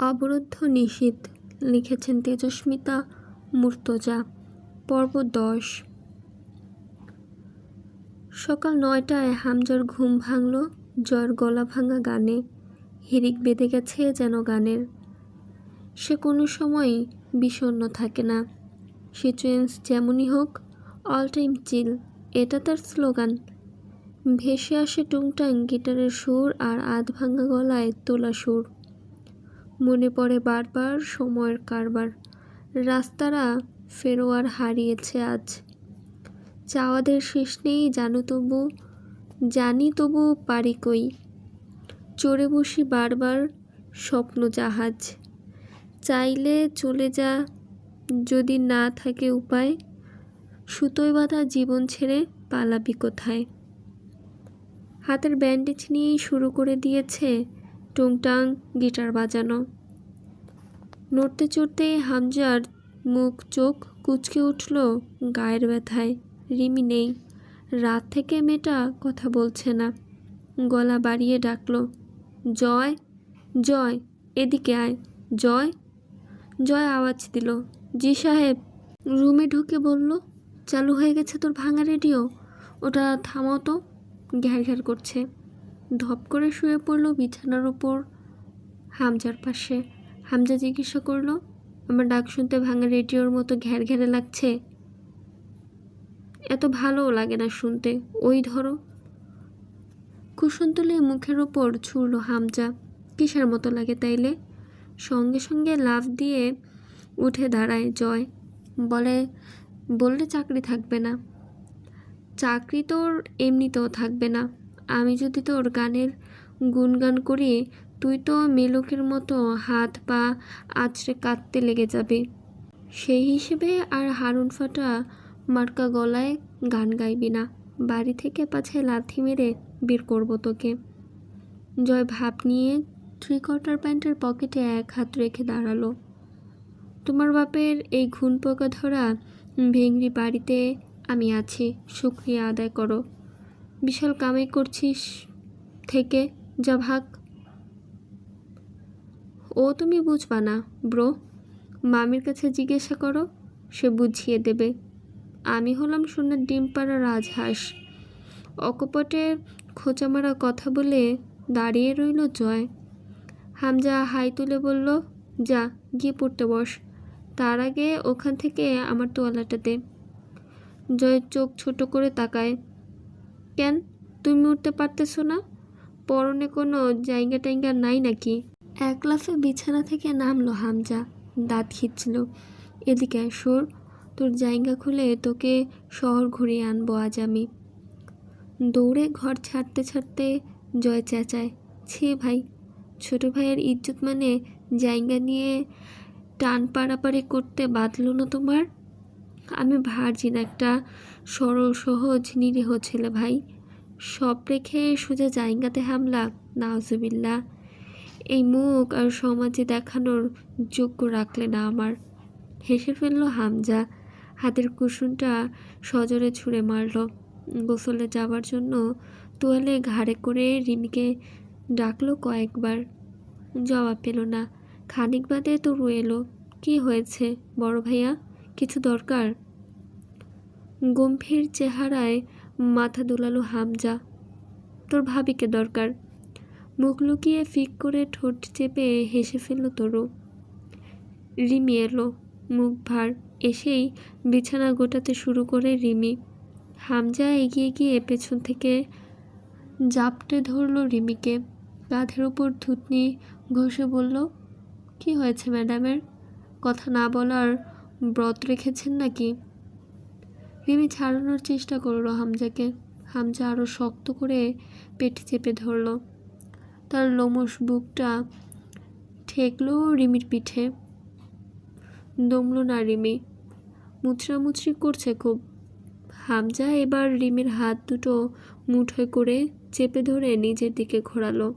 অবরুদ্ধ নিষিদ্ধ লিখেছেন তেজস্মিতা মুর্তজা, পর্ব দশ। সকাল নয়টায় হামজার ঘুম ভাঙল জয়ের গলা ভাঙা গানে। হিরিক বেঁধে গেছে যেন গানের। সে কোনো সময়ই বিষণ্ণ থাকে না। সিচুয়েন্স যেমনই হোক অল টাইম চিল এটা তার স্লোগান। ভেসে আসে টুংটাং গিটারের সুর আর আধ ভাঙা গলায় তোলা সুর। মনে পড়ে বারবার সময়ের কারবার। রাস্তারা ফেরোয়ার হারিয়েছে আজ। চাওয়াদের শেষ নেই জানো তবু, জানি তবু পারি কই। চড়ে বসি বারবার স্বপ্ন জাহাজ। চাইলে চলে যা যদি না থাকে উপায়। সুতোয় বাঁধা জীবন ছেড়ে পালাবি কোথায়? হাতের ব্যান্ডেজ নিয়েই শুরু করে দিয়েছে টুংটাং গিটার বাজানো। নড়তে চড়তে হামজার মুখ চোখ কুচকে উঠল গায়ের ব্যথায়। রিমি নেই। রাত থেকে মেয়েটা কথা বলছে না। গলা বাড়িয়ে ডাকল, জয় জয়, এদিকে আয়, জয়। জয় আওয়াজ দিল। জি সাহেব রুমে ঢুকে বলল, চালু হয়ে গেছে তোর ভাঙা রেডিও। ওটা থামাও তো। ঘ্যার ঘ্যার করছে। ধপ করে শুয়ে পড়ল বিছানার উপর। হামজার পাশে। হামজা জিজ্ঞাসা করল, আমার ডাক শুনতে ভাঙা রেডিওর মতো ঘ্যার ঘ্যারে লাগছে? এত ভালোও লাগে না শুনতে, ওই ধরো। কুসুন মুখের ওপর ছুড়ল হামজা। কিসের মতো লাগে তাইলে? সঙ্গে সঙ্গে লাফ দিয়ে উঠে দাঁড়ায় জয়। বলে, বললে চাকরি থাকবে না। চাকরি তোর এমনিতেও থাকবে না। আমি যদি তোর গানের গুনগান করি, তুই তো মেলকের মতো হাত পা আছড়ে কাঁদতে লেগে যাবে। সেই হিসেবে আর হারুন ফাটা মার্কা গলায় গান গাইবি না। বাড়ি থেকে পাছে লাথি মেরে বের করব তোকে। জয় ভাব নিয়ে থ্রি কোয়ার্টার প্যান্টের পকেটে এক হাত রেখে দাঁড়াল। তোমার বাপের এই ঘুণ পোকা ধরা ভেংরি বাড়িতে আমি আছি, শুক্রিয়া আদায় করো। বিশাল কামাই করছিস থেকে যা ভাগ ও তুমি বুঝবা না, ব্রো। মামির কাছে জিজ্ঞাসা করো, সে বুঝিয়ে দেবে। আমি হলাম সোনার ডিম পাড়া রাজহাঁস। অকপটে খোঁচামারা কথা বলে দাঁড়িয়ে রইল জয়। হামজা হাই তুলে বলল, যা, গিয়ে পড়তে বস। তার আগে ওখান থেকে আমার তোয়ালাটা দে। জয়ের চোখ ছোট করে তাকায়। কেন? তুমি উঠতে পারতেছো না? পরনে কোনো জায়গা টাইগা নাই নাকি? এক লাফে বিছানা থেকে নামলো হামজা। দাঁত খিচ্ছিল এদিকে সুর তোর জায়গা খুলে তোকে শহর ঘুরিয়ে আনব আজ আমি। দৌড়ে ঘর ছাড়তে ছাড়তে জয় চেঁচায়। ছে ভাই, ছোট ভাইয়ের ইজ্জত মানে জায়গা নিয়ে টান পাড়াপাড়ি করতে বাঁধল না তোমার? আমি ভার্জিন একটা সরল, সহজ, নিরীহ ছেলে ভাই। সব রেখে সোজা জায়গাতে হামলা নাওজবিল্লা এই মুখ আর সমাজে দেখানোর যোগ্য রাখলে না আমার। হেসে ফেলল হামজা। হাতের কুসুনটা সজরে ছুঁড়ে মারল। গোসলে যাওয়ার জন্য তোয়ালে ঘাড়ে করে রিমিকে ডাকলো কয়েকবার। জবাব পেল না। খানিক বাদে তরু এলো। কি হয়েছে বড় ভাইয়া? কিছু দরকার? গম্ভীর চেহারায় মাথা দুলালো হামজা। তোর ভাবিকে দরকার। মুখ লুকিয়ে ফিক করে ঠোঁট চেপে হেসে ফেলল তরু। রিমি এলো, মুখ ভার। এসেই বিছানা গোটাতে শুরু করে রিমি। হামজা এগিয়ে গিয়ে পেছন থেকে জাপটে ধরল রিমিকে। কাঁধের ওপর থুতনি ঘষে বলল, কি হয়েছে ম্যাডামের? কথা না বলার ব্রত রেখেছেন নাকি? রিমি ছাড়ানোর চেষ্টা করল হামজাকে। হামজা আরও শক্ত করে পেটে চেপে ধরল। তার লোমস বুকটা ঠেকলো রিমির পিঠে। দমল না রিমি। মুচড়ামুচড়ি করছে খুব। হামজা এবার রিমির হাত দুটো মুঠোয় করে চেপে ধরে নিজের দিকে ঘোরালো।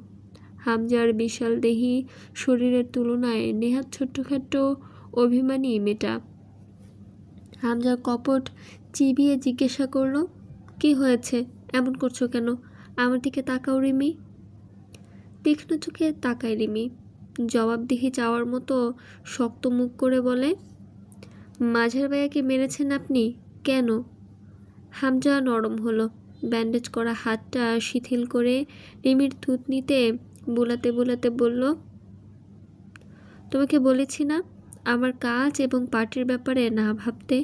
হামজার বিশাল দেহি শরীরের তুলনায় নেহাত ছোট্টখাট্ট অভিমানী মেয়েটা। হামজার কপট চিবিয়ে জিজ্ঞাসা করল, কি হয়েছে? এমন করছ কেন? আমার দিকে তাকাও রিমি। তীক্ষ্ণ চোখে তাকায় রিমি। জবাবদিহি চাওয়ার মতো শক্ত মুখ করে বলে, মাঝার ভাইয়াকে মেরেছেন আপনি? কেন? হামজা নরম হলো। ব্যান্ডেজ করা হাতটা শিথিল করে রিমির থুতনিতে বোলাতে বোলাতে বলল, তোমাকে বলেছি না, আমার কাজ এবং পার্টির ব্যাপারে না ভাবতে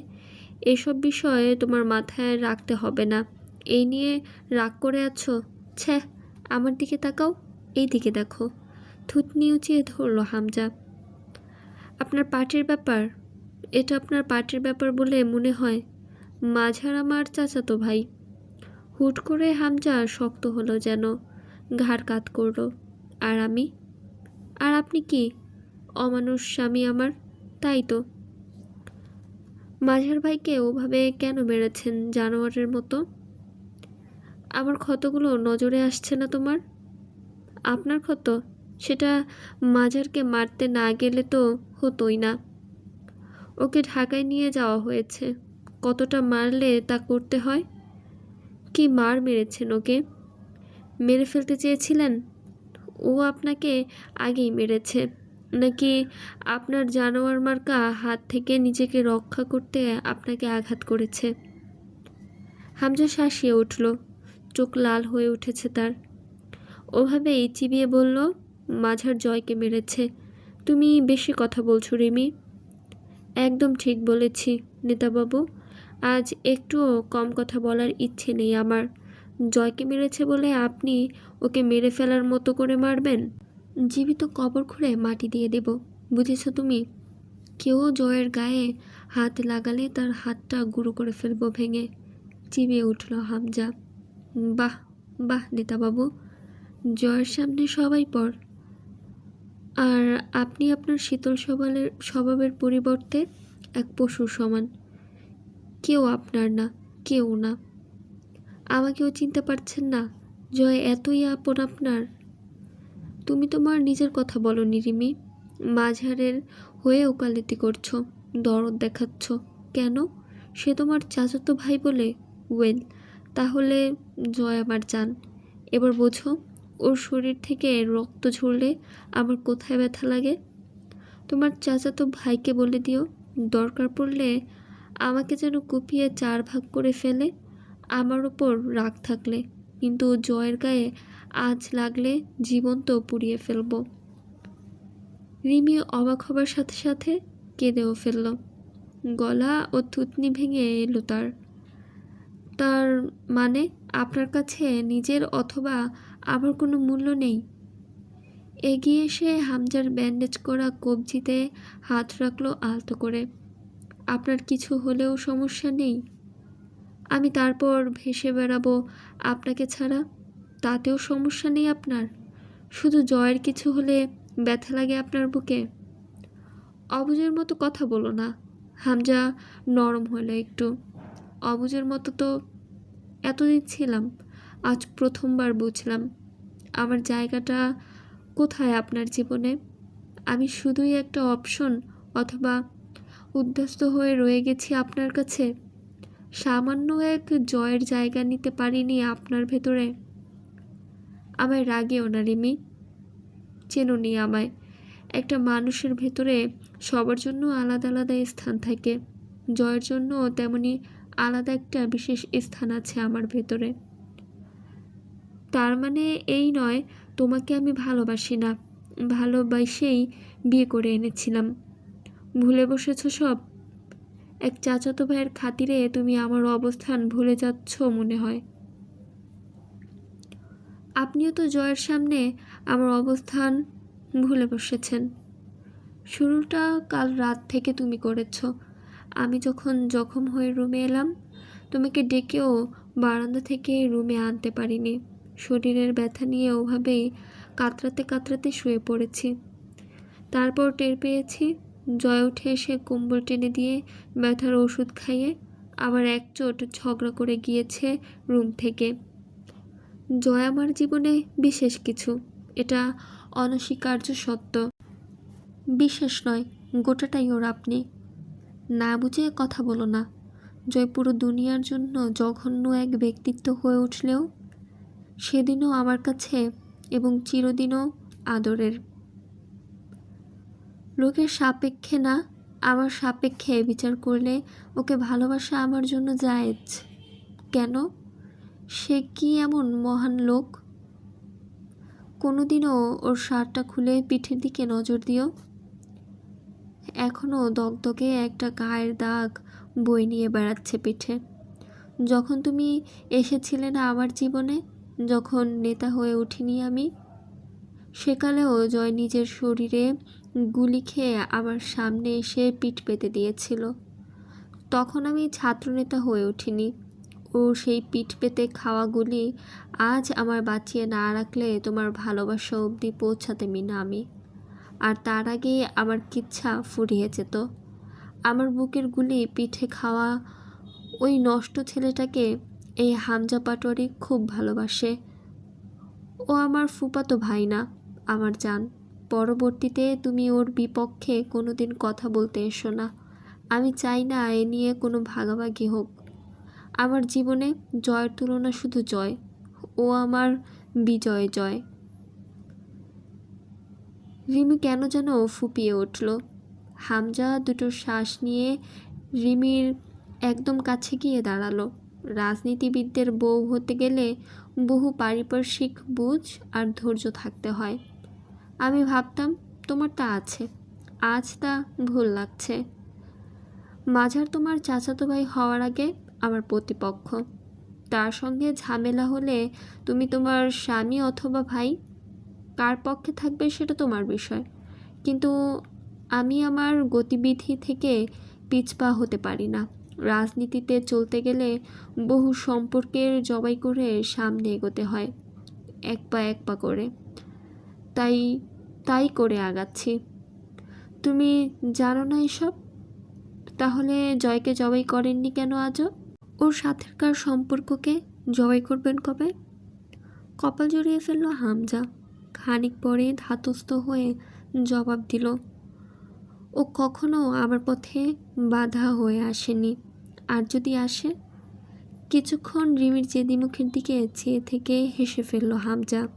এসব বিষয়ে তোমার মাথায় রাখতে হবে না। এই নিয়ে রাগ করে আছো? ছ্যা আমার দিকে তাকাও এই দিকে দেখো। থুতনি উঁচিয়ে ধরল হামজা। আপনার পার্টির ব্যাপার? এটা আপনার পার্টির ব্যাপার বলে মনে হয়। মাঝার আমার চাচাতো ভাই। হুট করে হামজা শক্ত হলো যেন, ঘাড় কাত করল। আর আমি? আর আপনি কি? অমানুষ স্বামী আমার, তাই তো। মাঝার ভাইকে ওভাবে কেন মেরেছেন জানোয়ারের মতো? আমার ক্ষতগুলো নজরে আসছে না তোমার? আপনার ক্ষত? সেটা মাঝারকে মারতে না গেলে তো হতোই না। ওকে ঢাকায় নিয়ে যাওয়া হয়েছে। কতটা মারলে তা করতে হয়? কি মার মেরেছেন ওকে? মেরে ফেলতে চেয়েছিলেন? ও আপনাকে আগেই মেরেছে। নাকি আপনার জানোয়ার মার্কা হাত থেকে নিজেকে রক্ষা করতে আপনাকে আঘাত করেছে? হামজা শাসিয়ে উঠল। চোখ লাল হয়ে উঠেছে তার। ওভাবেই চিবিয়ে বলল, মাঝার জয়কে মেরেছে। তুমি বেশি কথা বলছো রিমি। একদম ঠিক বলেছি নেতাবাবু। আজ একটুও কম কথা বলার ইচ্ছে নেই আমার। জয়কে মেরেছে বলে আপনি ওকে মেরে ফেলার মতো করে মারবেন? জীবিত কবর খুঁড়ে মাটি দিয়ে দেব। বুঝেছ তুমি? কেউ জয়ের গায়ে হাত লাগালে তার হাতটা গুঁড়ো করে ফেলব ভেঙে। চিবিয়ে উঠল হামজা। বাহ বাহ নেতাবাবু, জয়ের সামনে সবাই পর আর আপনি আপনার শীতল স্বভাবের স্বভাবের পরিবর্তে এক পশুর সমান। কেউ আপনার না, কেউ না। আমাকেও চিনতে পারছেন না, জয় এতই আপন আপনার। তুমি তোমার নিজের কথা বলো নিরিমি মাঝারের হয়ে ওকালতি করছ, দরদ দেখাচ্ছ। কেন? সে তোমার চাচাতো ভাই বলে। ওয়েল, তাহলে জয় আমার চান এবার বোঝো, ওর শরীর থেকে রক্ত ঝরলে আমার কোথায় ব্যথা লাগে? তোমার চাচাতো ভাইকে বলে দিও, দরকার পড়লে আমাকে যেন কুপিয়ে চার ভাগ করে ফেলে। আমার ওপর রাগ থাকলে, কিন্তু জয়ের গায়ে আজ লাগলে জীবন্ত পুড়িয়ে ফেলব। রিমি অবাক হবার সাথে সাথে কেঁদেও ফেলল। গলা ও থুতনি ভেঙে এলো তার। তার মানে আপনার কাছে নিজের অথবা আমার কোনো মূল্য নেই? এগিয়ে এসে হামজার ব্যান্ডেজ করা কবজিতে হাত রাখল আলতো করে। আপনার কিছু হলেও সমস্যা নেই। আমি তারপর ভেসে বেড়াবো আপনাকে ছাড়া। তাতেও সমস্যা নেই আপনার। শুধু জয়ের কিছু হলে ব্যথা লাগে আপনার বুকে। অবুজের মতো কথা বলো না, হামজা নরম হলো একটু। অবুজের মতো তো এতদিন ছিলাম, আজ প্রথমবার বুঝলাম আমার জায়গাটা কোথায় আপনার জীবনে। আমি শুধুই একটা অপশন অথবা উদ্যস্ত হয়ে রয়ে গেছি আপনার কাছে। সামান্য এক জয়ের জায়গা নিতে পারিনি আপনার ভেতরে। আমায় রাগেও না, রিমি। চেননি আমায়। একটা মানুষের ভেতরে সবার জন্য আলাদা আলাদা স্থান থাকে। জয়ের জন্য তেমনি আলাদা একটা বিশেষ স্থান আছে আমার ভেতরে। তার মানে এই নয়, তোমাকে আমি ভালোবাসি না। ভালোবাসেই বিয়ে করে এনেছিলাম। ভুলে বসেছ সব? এক চাচাতো ভাইয়ের খাতিরে তুমি আমার অবস্থান ভুলে যাচ্ছ মনে হয়। আপনিও তো জয়ের সামনে আমার অবস্থান ভুলে বসেছেন। শুরুটা কাল রাত থেকে তুমি করেছ। আমি যখন জখম হয়ে রুমে এলাম, তোমাকে ডেকেও বারান্দা থেকে রুমে আনতে পারিনি। শরীরের ব্যথা নিয়ে ওভাবেই কাতরাতে কাতরাতে শুয়ে পড়েছি। তারপর টের পেয়েছি, জয় উঠে এসে কম্বল টেনে দিয়ে ব্যথার ওষুধ খাইয়ে আবার এক চোট ঝগড়া করে গিয়েছে রুম থেকে। জয় আমার জীবনে বিশেষ কিছু। এটা অনস্বীকার্য সত্য। বিশেষ নয়, গোটাটাই ওর আপনি। না বুঝে কথা বলো না। জয় পুরো দুনিয়ার জন্য জঘন্য এক ব্যক্তিত্ব হয়ে উঠলেও সেদিনও আমার কাছে এবং চিরদিনও আদরের। লোকের সাপেক্ষে না, আমার সাপেক্ষে বিচার করলে ওকে ভালোবাসা আমার জন্য জায়েজ। কেন? সে কি এমন মহান লোক? কোনোদিনও ওর শার্টটা খুলে পিঠের দিকে নজর দিও। এখনও দগদগে একটা গায়ের দাগ বই নিয়ে বেড়াচ্ছে পিঠে। যখন তুমি এসেছিলে না আমার জীবনে, যখন নেতা হয়ে উঠিনি আমি, সেকালেও জয় নিজের শরীরে গুলি খেয়ে আমার সামনে এসে পিঠ পেতে দিয়েছিল। তখন আমি ছাত্রনেতা হয়ে উঠিনি। ও সেই পিঠ পেতে খাওয়াগুলি আজ আমার বাঁচিয়ে না রাখলে তোমার ভালোবাসা অবধি পৌঁছাতে না আমি। আর তার আগেই আমার কিচ্ছা ফুরিয়ে যেত। আমার বুকের গুলি পিঠে খাওয়া ওই নষ্ট ছেলেটাকে এই হামজা পাটোয়ারি খুব ভালোবাসে। ও আমার ফুপাতো ভাই না আমার জান। পরবর্তীতে তুমি ওর বিপক্ষে কোনো দিন কথা বলতে এসো না। আমি চাই না এ নিয়ে কোনো ভাগাভাগি হোক। আমার জীবনে জয়ের তুলনা শুধু জয়, ও আমার বিজয় জয়। রিমি কেন যেন ফুপিয়ে উঠল। হামজা দুটো শ্বাস নিয়ে রিমির একদম কাছে গিয়ে দাঁড়াল। রাজনীতিবিদদের বউ হতে গেলে বহু পারিপার্শ্বিক বুঝ আর ধৈর্য থাকতে হয়। আমি ভাবতাম, তোমার তা আছে, আজ তা ভুল লাগছে। মাঝার তোমার চাচাতো ভাই হওয়ার আগে আমার প্রতিপক্ষ। তার সঙ্গে ঝামেলা হলে তুমি তোমার স্বামী অথবা ভাই কার পক্ষে থাকবে সেটা তোমার বিষয়। কিন্তু আমি আমার গতিবিধি থেকে পিছপা হতে পারি না। রাজনীতিতে চলতে গেলে বহু সম্পর্কের জবাই করে সামনে এগোতে হয়, এক পা এক পা করে। তাই তাই করে আগাচ্ছি। তুমি জানো না এসব? তাহলে জয়কে জবাই করেননি কেন আজও? ওর সাথেরকার সম্পর্ককে জবাই করবেন কবে? কপাল জড়িয়ে ফেলল হামজা। খানিক পরে ধাতস্থ হয়ে জবাব দিল, ও কখনো আমার পথে বাধা হয়ে আসেনি। আর যদি আসে? কিছুক্ষণ রিমির চেদিমুখের দিকে চেয়ে থেকে হেসে ফেলল হামজা,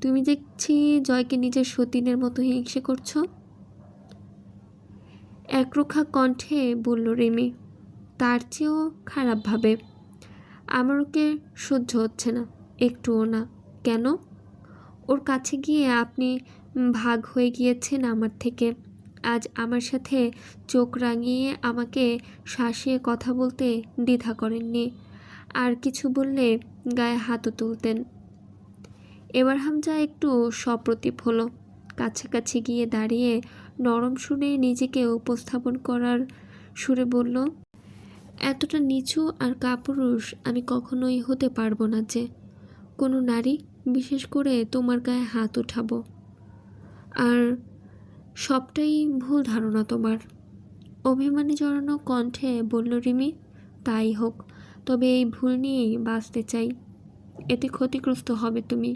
তুমি দেখছি জয়কে নিজের সতীনের মতো হিংসে করছ? একরোখা কণ্ঠে বলল রিমি তার চেয়েও খারাপভাবে আমার ওকে সহ্য হচ্ছে না, একটুও না। কেন? ওর কাছে গিয়ে আপনি ভাগ হয়ে গিয়েছেন আমার থেকে। আজ আমার সাথে চোখ রাঙিয়ে আমাকে শাসিয়ে কথা বলতে দ্বিধা করেননি। আর কিছু বললে গায়ে হাতও তুলতেন। এবার হামজা একটু সপ্রতিভ হলো। কাছাকাছি গিয়ে দাঁড়িয়ে নরম শুনে নিজেকে উপস্থাপন করার সুরে বলল এতটা নিচু আর কাপুরুষ আমি কখনোই হতে পারব না যে কোনো নারী, বিশেষ করে তোমার গায়ে হাত উঠাবো। আর সবটাই ভুল ধারণা তোমার। অভিমানী জড়ানো কণ্ঠে বলল, রিমি, তাই হোক, তবে এই ভুল নিয়েই বাঁচতে চাই। এতে ক্ষতিগ্রস্ত হবে তুমি।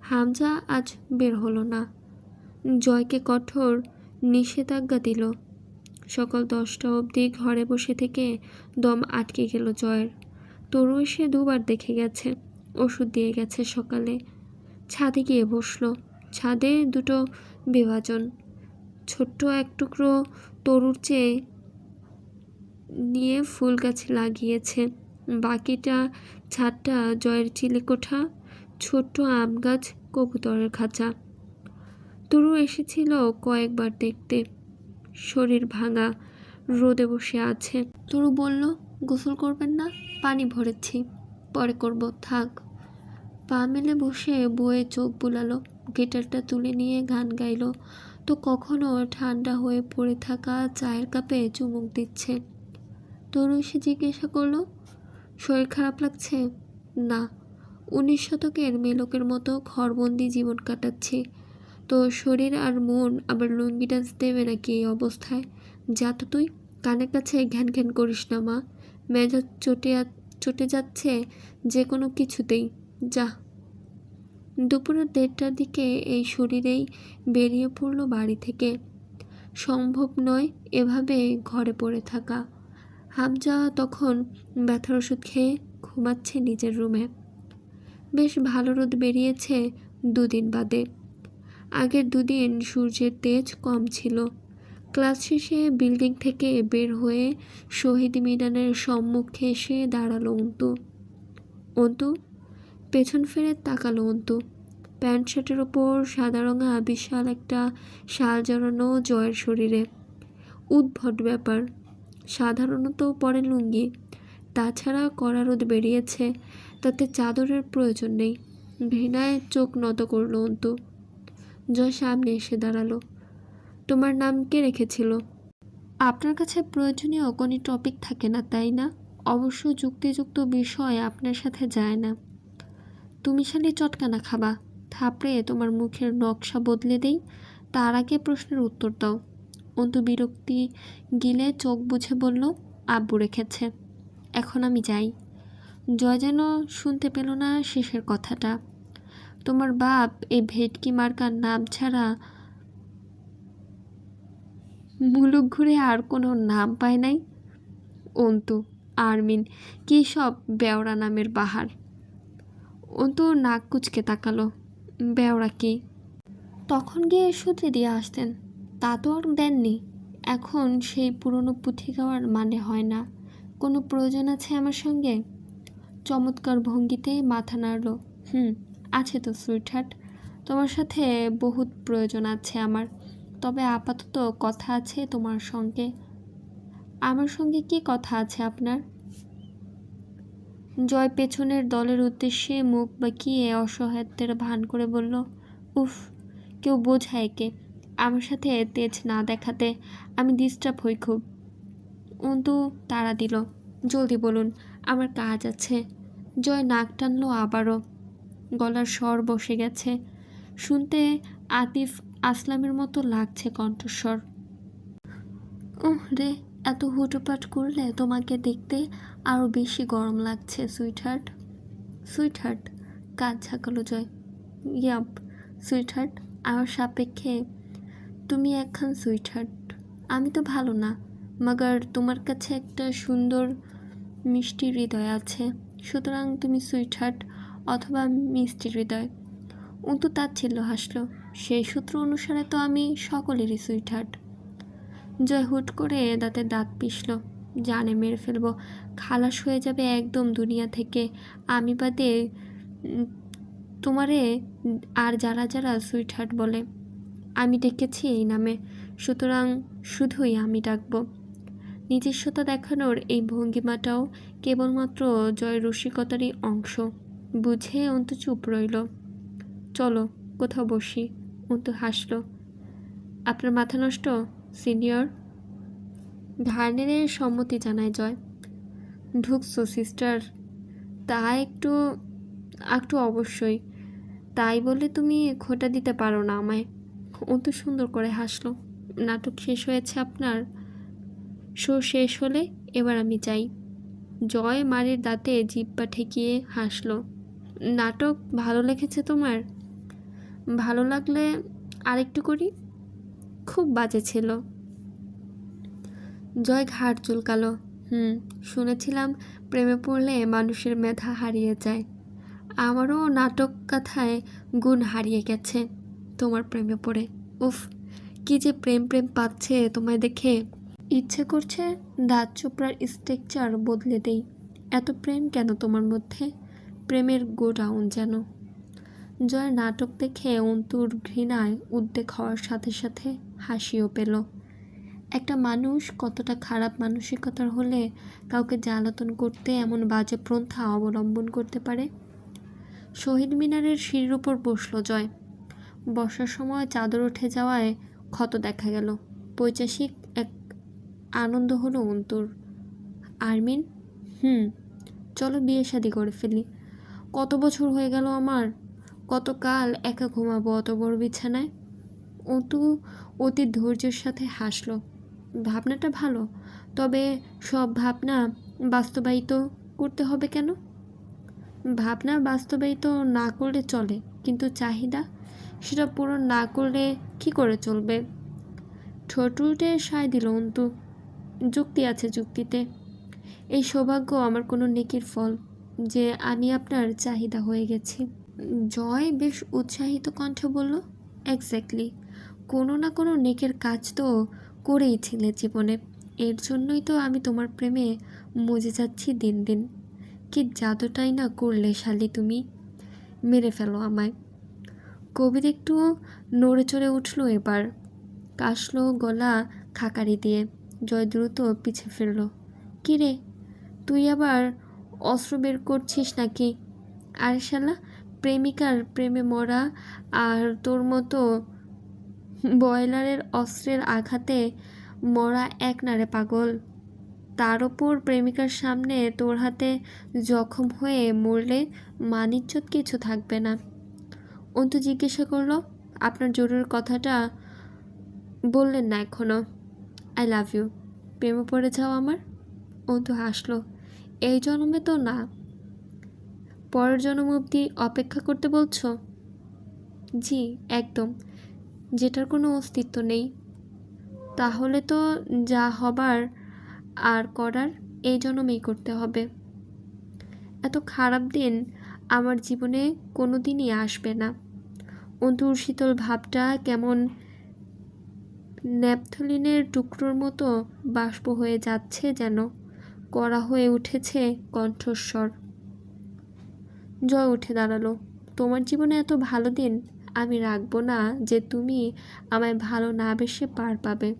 হামজা আজ বের হলো না। জয়কে কঠোর নিষেধাজ্ঞা দিল। সকাল দশটা অবধি ঘরে বসে থেকে দম আটকে গেল জয়ের। তরু এসে দুবার দেখে গেছে, ওষুধ দিয়ে গেছে সকালে। ছাদে গিয়ে বসল। ছাদে দুটো বিভাজন। ছোট্ট এক টুকরো তরুর চেয়ে নিয়ে ফুল গাছে লাগিয়েছে। বাকিটা ছাদটা জয়ের চিলেকোঠা, ছোট্ট আম গাছ, কবুতরের খাঁচা। তরু এসেছিল কয়েকবার দেখতে। শরীর ভাঙা রোদে বসে আছে। তরু বলল, গোসল করবেন না? পানি ভরেছি। পরে করব, থাক। পা মেলে বসে বয়ে চোখ বুলালো। গিটারটা তুলে নিয়ে গান গাইলো। তো কখনো ঠান্ডা হয়ে পড়ে থাকা চায়ের কাপে চুমুক দিচ্ছে। তরু এসে জিজ্ঞাসা করল, শরীর খারাপ লাগছে? না। উনিশ শতকের মেলকের মতো ঘরবন্দি জীবন কাটাচ্ছি। তো শরীর আর মন আবার লুঙ্গি ডান্স দেবে নাকি এই অবস্থায়? যা তো তুই, কানের কাছে ঘ্যান ঘ্যান করিস না, মা। মেজাজ চটে চটে যাচ্ছে যে কোনো কিছুতেই। যা। দুপুরের দেড়টার দিকে এই শরীরেই বেরিয়ে পড়ল বাড়ি থেকে। সম্ভব নয় এভাবে ঘরে পড়ে থাকা। হামজা তখন ব্যথার ওষুধ খেয়ে ঘুমাচ্ছে নিজের রুমে। বেশ ভালো রোদ বেরিয়েছে দুদিন বাদে। আগের দুদিন সূর্যের তেজ কম ছিল। ক্লাস শেষে বিল্ডিং থেকে বের হয়ে শহীদ মিনারের সম্মুখে এসে দাঁড়াল অন্তু। অন্তু, পেছন ফিরে তাকালো অন্তু। প্যান্ট শার্টের ওপর সাদা রঙা বিশাল একটা শাল জড়ানো জয়ের শরীরে। উদ্ভট ব্যাপার। সাধারণত পরে লুঙ্গি। তাছাড়া কড়া রোদ বেরিয়েছে, তাতে চাদরের প্রয়োজন নেই। ঘৃণায় চোখ নত করল অন্তু। জয় সামনে এসে দাঁড়াল। তোমার নাম কে রেখেছিল? আপনার কাছে প্রয়োজনীয় কোনো টপিক থাকে না, তাই না? অবশ্য যুক্তিযুক্ত বিষয় আপনার সাথে যায় না। তুমি শালি চটকানা খাবা। থাপড়ে তোমার মুখের নকশা বদলে দেই। তার আগে প্রশ্নের উত্তর দাও। অন্তু বিরক্তি গিলে চোখ বুঝে বলল, আব্বু রেখেছে। এখন আমি যাই। জয় যেন শুনতে পেল না শেষের কথাটা। তোমার বাপ এই ভেটকি মার্কার নাম ছাড়া মুলুক ঘুরে আর কোনো নাম পায় নাই? অন্তু, আরমিন, কী সব বেওড়া নামের বাহার? অন্তু নাক কুচকে তাকালো। বেওড়া কি? তখন গিয়ে সূত্রে দিয়ে আসতেন, তা তো আর দেননি। এখন সেই পুরনো পুঁথি গাওয়ার মানে হয় না। কোনো প্রয়োজন আছে আমার সঙ্গে? চমৎকার ভঙ্গিতে মাথা নাড়ল। হুম। আছে তো সুইটহার্ট তোমার সাথে বহুত প্রয়োজন আছে আমার। তবে আপাতত কথা আছে তোমার সঙ্গে। আমার সঙ্গে কি কথা আছে আপনার? জয় পেছনের দলের উদ্দেশ্যে মুখ বাঁকিয়ে অসহায়ত্বের ভান করে বলল, উফ, কেউ বোঝায় কে আমার সাথে তেজ না দেখাতে আমি ডিস্টার্ব হই খুব। অন্তু তাড়া দিল, জলদি বলুন, আমার কাজ আছে। জয় নাক টানলো আবারও। গলার স্বর বসে গেছে। শুনতে আতিফ আসলামের মতো লাগছে কণ্ঠস্বর। ওহ রে, এত হুটোপাট করলে তোমাকে দেখতে আরও বেশি গরম লাগছে, সুইটহার্ট। সুইটহার্ট কাজ ঝাঁকালো জয়। ইয়াপ, সুইটহার্ট, আমার সাপেক্ষে তুমি একখান সুইটহার্ট। আমি তো ভালো না, মাগার তোমার কাছে একটা সুন্দর মিষ্টি হৃদয় আছে। সুতরাং তুমি সুইটহার্ট অথবা মিষ্টি হৃদয়। অন্তু তাচ্ছিল্য হাসল। সেই সূত্র অনুসারে তো আমি সকলেরই সুইটহার্ট জয় হুট করে দাঁতে দাঁত পিষল। জানে মেরে ফেলব। খালাস হয়ে যাবে একদম দুনিয়া থেকে। আমি বাদে তোমারে আর যারা যারা সুইটহার্ট বলে। আমি ডেকেছি এই নামে। সুতরাং শুধুই আমি ডাকবো। নিজস্বতা দেখানোর এই ভঙ্গিমাটাও কেবলমাত্র জয় রসিকতারই অংশ। বুঝে অন্তু চুপ রইল। চলো, কোথাও বসি, অন্তু হাসলো। আপনার মাথা নষ্ট, সিনিয়র? ঘাড় সম্মতি জানায়, জয়। ঢুকছো, সিস্টার। তা একটু একটু অবশ্যই। তাই বলে তুমি খোটা দিতে পারো না আমায়। অন্তু সুন্দর করে হাসলো। নাটক শেষ হয়েছে আপনার? শো শেষ হলে এবার আমি যাই। জয় মারের দাঁতে জিব্বা ঠেকিয়ে হাসলো। নাটক ভালো লেগেছে তোমার? ভালো লাগলে আরেকটু করি? খুব বাজে ছিল। জয় ঘাড় চুলকালো। হুম, শুনেছিলাম প্রেমে পড়লে মানুষের মেধা হারিয়ে যায়। আমারও নাটক কথায় গুণ হারিয়ে গেছে তোমার প্রেমে পড়ে। উফ, কি যে প্রেম প্রেম পাচ্ছে তোমায় দেখে। ইচ্ছে করছে দাঁত চোপড়ার স্ট্রাকচার বদলে দেই। এত প্রেম কেন তোমার মধ্যে? প্রেমের গোডাউন যেন। জয়ের নাটক দেখে অন্তুর ঘৃণায় উদ্বেগ হওয়ার সাথে সাথে হাসিও পেল। একটা মানুষ কতটা খারাপ মানসিকতার হলে কাউকে জ্বালাতন করতে এমন বাজে প্রন্থা অবলম্বন করতে পারে? শহীদ মিনারের সিঁড়ির উপর বসল জয়। বসার সময় চাদর উঠে যাওয়ায় ক্ষত দেখা গেল। পৈচাসিক এক আনন্দ হলো অন্তুর। আরমিন, হুম, চলো বিয়ে শাদি করে ফেলি। কত বছর হয়ে গেল আমার? কতকাল একা ঘুমাবো অত বড় বিছানায়? অন্তু অতি ধৈর্যের সাথে হাসলো। ভাবনাটা ভালো, তবে সব ভাবনা বাস্তবায়িত করতে হবে কেন? ভাবনা বাস্তবায়িত না করলে চলে, কিন্তু চাহিদা? সেটা পূরণ না করলে কি করে চলবে? ঠোঁট উল্টে সায় দিল অন্তু। যুক্তি আছে যুক্তিতে। এই সৌভাগ্য আমার কোনো নেকির ফল। যে আমি আপনার চাহিদা হয়ে গেছি। জয় বেশ উৎসাহিত কণ্ঠে বলল এক্স্যাক্টলি কোনো না কোনো নেকের কাজ তো করেই ছিলে জীবনে। এর জন্যই তো আমি তোমার প্রেমে মজে যাচ্ছি দিন দিন। কি জাদুটাই না করলে শালি তুমি? মেরে ফেলো আমায়। কবির একটু নড়ে চড়ে উঠল এবার। কাশলো গলা খাকারি দিয়ে জয় দ্রুত পিছে ফিরল। কী রে? তুই আবার অস্ত্র বের করছিস নাকি? আরে শালা, প্রেমিকার প্রেমে মরা আর তোর মতো বয়লারের অস্ত্রের আঘাতে মরা এক নারে পাগল। তার ওপর প্রেমিকার সামনে তোর হাতে জখম হয়ে মরলে মানিজ্যত কিছু থাকবে না। অন্তু জিজ্ঞাসা করল, আপনার জরুরি কথাটা বললেন না এখনও আই লাভ ইউ। প্রেমে পড়ে যাও আমার। অন্তু হাসলো। এই জন্মে তো না। পরের জন্ম অবধি অপেক্ষা করতে বলছো? জি, একদম। যেটার কোনো অস্তিত্ব নেই। তাহলে তো যা হবার আর করার এই জন্মেই করতে হবে। এত খারাপ দিন আমার জীবনে কোনো দিনই আসবে না। অন্তর শীতল ভাবটা কেমন ন্যাপথলিনের টুকরোর মতো বাষ্প হয়ে যাচ্ছে যেন। কড়া হয়ে উঠেছে কণ্ঠস্বর। জয় উঠে দাঁড়াল। তোমার জীবনে এত ভালো দিন, আমি রাখব না যে তুমি আমায় ভালো না বেসে পার পাবে।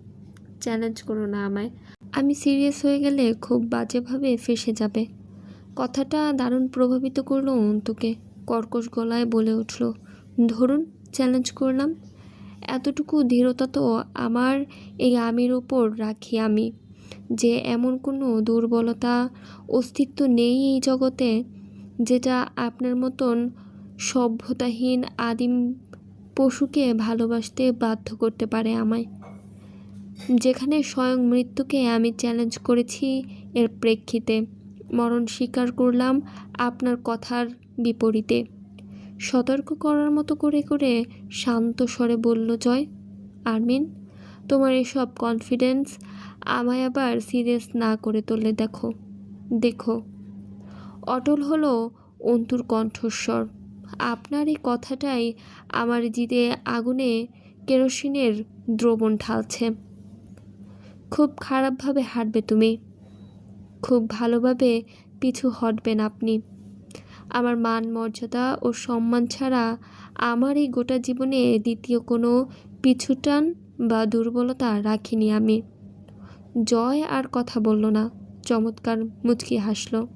চ্যালেঞ্জ করো না আমায়। আমি সিরিয়াস হয়ে গেলে খুব বাজেভাবে ফেসে যাবে। কথাটা দারুণ প্রভাবিত করল অন্তুকে। কর্কশ গলায় বলে উঠল, ধরুন, চ্যালেঞ্জ করলাম। এতটুকু দৃঢ়তা তো আমার এই আমির ওপর রাখি আমি। যে এমন কোনো দুর্বলতা, অস্তিত্ব নেই এই জগতে, যেটা আপনার মতন সভ্যতাহীন আদিম পশুকে ভালোবাসতে বাধ্য করতে পারে আমায়। যেখানে স্বয়ং মৃত্যুকে আমি চ্যালেঞ্জ করেছি এর প্রেক্ষিতে। মরণ স্বীকার করলাম আপনার কথার বিপরীতে। সতর্ক করার মতো করে করে শান্ত স্বরে বলল, জয়, আরমিন। তোমার এসব কনফিডেন্স আমায় আবার সিরিয়াস না করে তোলে দেখো। দেখো। অটল হলো অন্তুর কণ্ঠস্বর। আপনার এই কথাটাই আমার জিদে আগুনে কেরোসিনের দ্রবণ ঢালছে। খুব খারাপভাবে হাঁটবে তুমি। খুব ভালোভাবে পিছু হটবেন আপনি। আমার মান, মর্যাদা ও সম্মান ছাড়া আমার এই গোটা জীবনে দ্বিতীয় কোনো পিছুটান বা দুর্বলতা রাখিনি আমি। জয় আর কথা বলল না। চমৎকার মুচকি হাসলো।